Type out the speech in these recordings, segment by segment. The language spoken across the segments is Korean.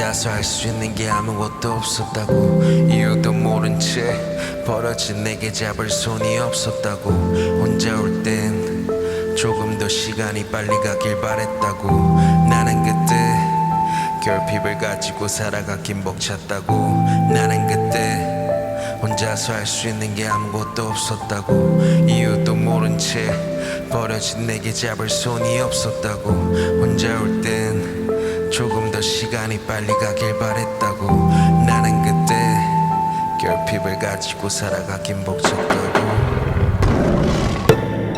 혼자서 할 수 있는 게 아무것도 없었다고. 이유도 모른 채 벌어진 내게 잡을 손이 없었다고. 혼자 올 땐 조금 더 시간이 빨리 가길 바랬다고. 나는 그때 결핍을 가지고 살아가긴 벅찼다고. 나는 그때 혼자서 할 수 있는 게 아무것도 없었다고. 이유도 모른 채 버려진 내게 잡을 손이 없었다고. 혼자 올땐 조금 더 시간이 빨리 가길 바랬다고. 나는 그때 결핍을 가지고 살아가긴 벅찼다고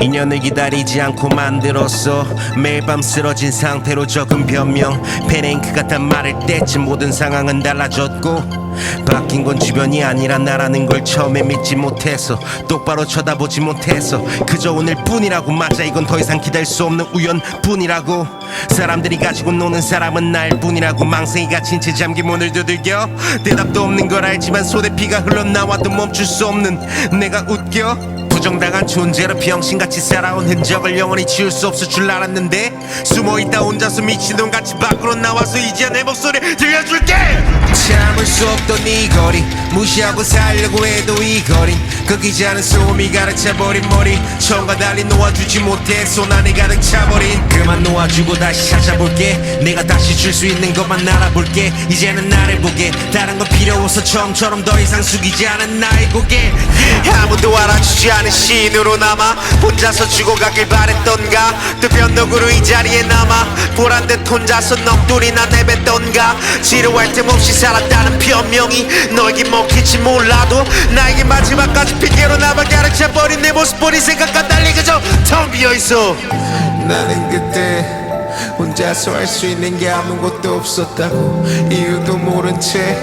인연을 기다리지 않고 만들었어. 매일 밤 쓰러진 상태로 적은 변명. 페레잉크 같은 말을 때쯤 모든 상황은 달라졌고. 바뀐 건 주변이 아니라 나라는 걸 처음에 믿지 못해서 똑바로 쳐다보지 못해서 그저 오늘 뿐이라고 맞아 이건 더 이상 기다릴 수 없는 우연 뿐이라고. 사람들이 가지고 노는 사람은 나일뿐이라고 망생이 갇힌 채 잠긴 문을 두들겨. 대답도 없는 걸 알지만 손에 피가 흘러나와도 멈출 수 없는 내가 웃겨 부정당한 존재로 병신같이 살아온 흔적을 영원히 지울 수 없을 줄 알았는데 숨어있다 혼자서 미친놈같이 밖으로 나와서 이제 내 목소리 들려줄게 참을 수 없던 이 거리. 무시하고 살려고 해도 이 거린 꺾이지 않은 소음이 가득차버린 머리. 처음과 달리 놓아주지 못해 손 안에 가득 차버린. 그만 놓아주고 다시 찾아볼게. 내가 다시 줄 수 있는 것만 알아볼게. 이제는 나를 보게. 다른 건 필요 없어. 처음처럼 더 이상 숙이지 않은 나의 고개. 아무도 알아주지 않은 시인으로 남아 혼자서 죽어가길 바랬던가 또 변덕으로 이 자리에 남아 보란 듯 혼자서 넋두리나 내뱉던가 지루할 틈 없이 살았다는 변명이 너에게 먹힐지 몰라도 나에게 마지막까지 핑계로 남아 가르쳐버린 내 모습 보니 생각과 달리 그저 텅 비어있어. 나는 그때 혼자서 할 수 있는 게 아무것도 없었다고. 이유도 모른 채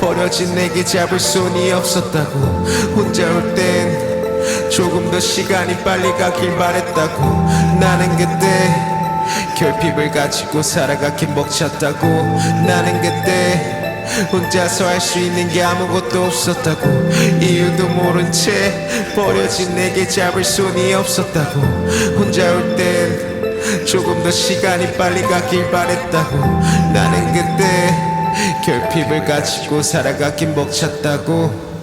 버려진 내게 잡을 손이 없었다고. 혼자 올땐 조금 더 시간이 빨리 가길 바랬다고. 나는 그때 결핍을 가지고 살아가긴 벅찼다고. 나는 그때 혼자서 할 수 있는 게 아무것도 없었다고. 이유도 모른 채 버려진 내게 잡을 손이 없었다고. 혼자 올 땐 조금 더 시간이 빨리 가길 바랬다고. 나는 그때 결핍을 가지고 살아가긴 벅찼다고